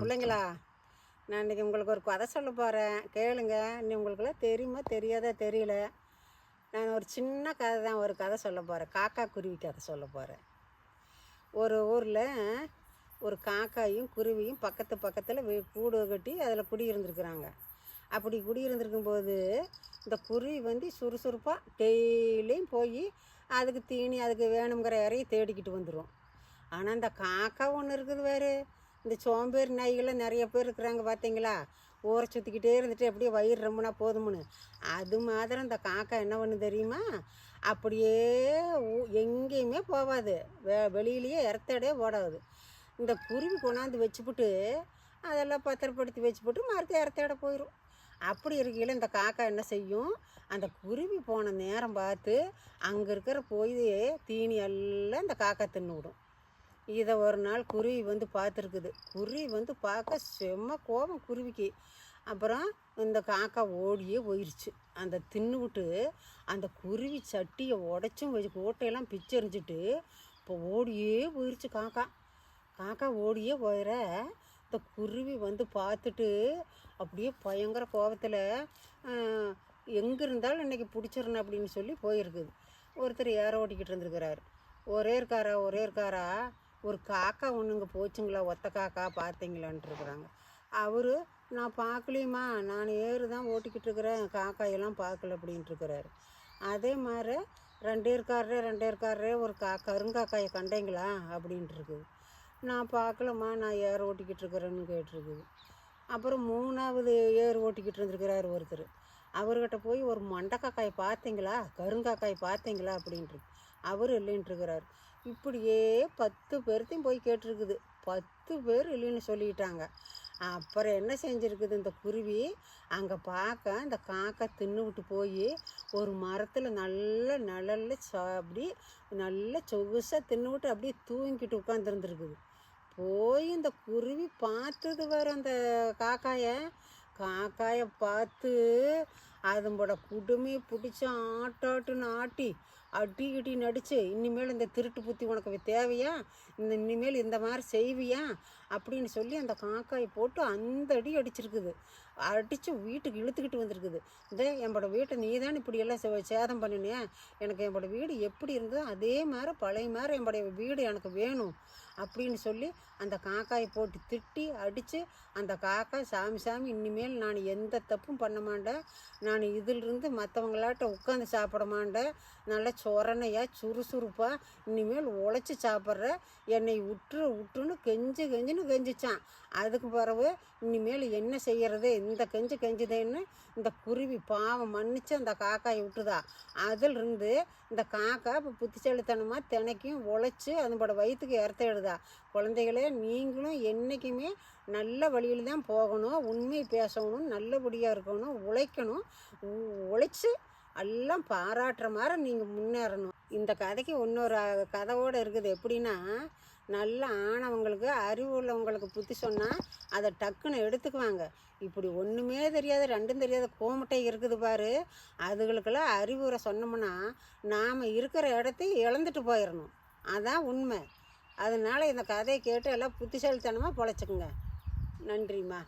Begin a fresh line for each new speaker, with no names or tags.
பிள்ளைங்களா? நான் இன்றைக்கி உங்களுக்கு ஒரு கதை சொல்ல போகிறேன் கேளுங்க. இன்னும் உங்களுக்குலாம் தெரியுமா தெரியாதா தெரியல? நான் ஒரு சின்ன கதை தான் ஒரு கதை சொல்ல போகிறேன் காக்கா குருவி கதை சொல்ல போகிறேன் ஒரு ஊரில் ஒரு காக்காயும் குருவியும் பக்கத்து பக்கத்தில் கூடு கட்டி அதில் குடியிருந்துருக்குறாங்க. அப்படி குடியிருந்திருக்கும் போது இந்த குருவி வந்து சுறுசுறுப்பாக டெய்லியும் போய் அதுக்கு தீனி அதுக்கு வேணுங்கிற இறைய தேடிக்கிட்டு வந்துடும் ஆனால் இந்த காக்கா ஒன்று இருக்குது இந்த சோம்பேறி நாய்கள்லாம் நிறைய பேர் இருக்கிறாங்க பார்த்தீங்களா? ஊரை சுற்றிக்கிட்டே இருந்துட்டு அப்படியே வயிறு ரொம்பனா போதும்னு. அது மாதிரி இந்த காக்கா என்ன பண்ணு தெரியுமா? அப்படியே ஊ- எங்கேயுமே போகாது. வெ வெளியிலேயே இறத்தடே ஓடாது. இந்த குருவி கொண்டாந்து வச்சுப்புட்டு அதெல்லாம் பத்திரப்படுத்தி வச்சுப்புட்டு மறுத்து இறத்தேட போயிடும் அப்படி இருக்கையில் இந்த காக்கா என்ன செய்யும்? அந்த குருவி போன நேரம் பார்த்து அங்கே இருக்கிற போய் தீனி எல்லாம் இந்த காக்கா தின்னு விடும். இதை ஒரு நாள் குருவி வந்து பார்த்துருக்குது குருவி வந்து பார்க்க செம்ம கோபம் குருவிக்கு. அப்புறம் இந்த காக்கா ஓடியே போயிடுச்சு அந்த தின்னுவிட்டு அந்த குருவி சட்டியை உடச்சும் வச்சு கோட்டையெல்லாம் பிச்சரிஞ்சிட்டு இப்போ ஓடியே போயிடுச்சு காக்கா. காக்கா ஓடியே போயிட இந்த குருவி வந்து பார்த்துட்டு அப்படியே பயங்கர கோபத்தில் எங்கே இருந்தாலும் இன்றைக்கி பிடிச்சிடணும் அப்படின்னு சொல்லி போயிருக்குது. ஒருத்தர் ஏற ஓட்டிக்கிட்டு இருந்திருக்கிறாரு. ஒரே இருக்காரா? ஒரே இருக்காரா? ஒரு காக்கா ஒன்றுங்க போச்சுங்களா ஒத்த காக்கா பார்த்தீங்களான்ட்டுருக்குறாங்க. அவர் நான் பார்க்கலையுமா நான் ஏறு தான் ஓட்டிக்கிட்டு இருக்கிறேன் காக்காயெல்லாம் பார்க்கல அப்படின்ட்டுருக்கிறாரு. அதே மாதிரி ரெண்டேருக்காரரே ரெண்டேருக்காரரே ஒரு கா கருங்காக்காயை கண்டீங்களா? அப்படின்ட்டுருக்குது. நான் பார்க்கலம்மா நான் ஏர் ஓட்டிக்கிட்டு இருக்கிறேன்னு கேட்டிருக்குது. அப்புறம் மூணாவது ஏர் ஓட்டிக்கிட்டு இருந்திருக்கிறார் ஒருத்தர். அவர்கிட்ட போய் ஒரு மண்டக்காக்காய் பார்த்தீங்களா கருங்காக்காயை பார்த்தீங்களா? அப்படின்ட்டு அவர் இல்லைன்ட்டுருக்கிறார் இப்படியே பத்து பேர்த்தையும் போய் கேட்டிருக்குது. பத்து பேர் இல்லைன்னு சொல்லிட்டாங்க. அப்புறம் என்ன செஞ்சுருக்குது இந்த குருவி? அங்கே பார்க்க இந்த காக்கா தின்னுவிட்டு போய் ஒரு மரத்தில் நல்ல நிழல்ல ச அப்படி நல்ல சொகுசாக தின்னுவிட்டு அப்படியே தூங்கிட்டு உட்காந்துருந்துருக்குது போய் இந்த குருவி பார்த்தது வேறு அந்த காக்காயை. காக்காயை பார்த்து அதனோட குடுமையை பிடிச்சி ஆட்டாட்டுன்னு ஆட்டி அடி இடி நடித்து இனிமேல் இந்த திருட்டு புத்தி உனக்கு தேவையா? இந்த இனிமேல் இந்த மாதிரி செய்வியா? அப்படின்னு சொல்லி அந்த காக்காயை போட்டு அந்த அடி அடிச்சிருக்குது. அடித்து வீட்டுக்கு இழுத்துக்கிட்டு வந்திருக்குது. இந்த என்னோட வீட்டை நீ தான் இப்படியெல்லாம் சே- சேதம் பண்ணினேன் எனக்கு என்னோட வீடு எப்படி இருந்ததோ அதே மாதிரி பழைய மாதிரி என்னுடைய வீடு எனக்கு வேணும் அப்படின்னு சொல்லி அந்த காக்காயை போட்டு திட்டி அடித்து அந்த காக்கா சாமி சாமி இனிமேல் நான் எந்த தப்பும் பண்ண மாட்டேன். நான் இதிலிருந்து மற்றவங்களாட்ட உட்காந்து சாப்பிட மாட்டேன் நல்லா சொரணையாக சுறுசுறுப்பாக இனிமேல் உழைச்சி சாப்பிட்ற என்னை விட்டுரு விட்டுன்னு கெஞ்சு கெஞ்சுன்னு கெஞ்சிச்சான். அதுக்கு பிறகு இனிமேல் என்ன செய்கிறது இந்த கெஞ்சு கெஞ்சுதேன்னு இந்த குருவி பாவம் மன்னிச்சு அந்த காக்காயை விட்டுதா. அதிலிருந்து இந்த காக்கா இப்போ புத்திசாலித்தனமாக தினைக்கும் உழைச்சி அதனோட வயிற்றுக்கு இறத்திடுதா குழந்தைகளே நீங்களும் என்றைக்குமே நல்ல வழியில் தான் போகணும். உண்மை பேசணும். நல்லபடியாக இருக்கணும். உழைக்கணும். உழைச்சி எல்லாம் பாராட்டுற மாதிரி நீங்கள் முன்னேறணும். இந்த கதைக்கு இன்னொரு கதையோடு இருக்குது. எப்படின்னா நல்ல ஆனவங்களுக்கு அறிவு உள்ளவங்களுக்கு புத்தி சொன்னால் அதை டக்குன்னு எடுத்துக்குவாங்க. இப்படி ஒன்றுமே தெரியாத ரெண்டும் தெரியாத கோமட்டை இருக்குது பாரு. அதுகளுக்கெல்லாம் அறிவுரை சொன்னோம்னா நாம் இருக்கிற இடத்தையும் இழந்துட்டு போயிடணும். அதான் உண்மை. அதனால் இந்த கதையை கேட்டு எல்லாம் புத்திசாலித்தனமாக பொழைச்சிக்குங்க. நன்றிம்மா.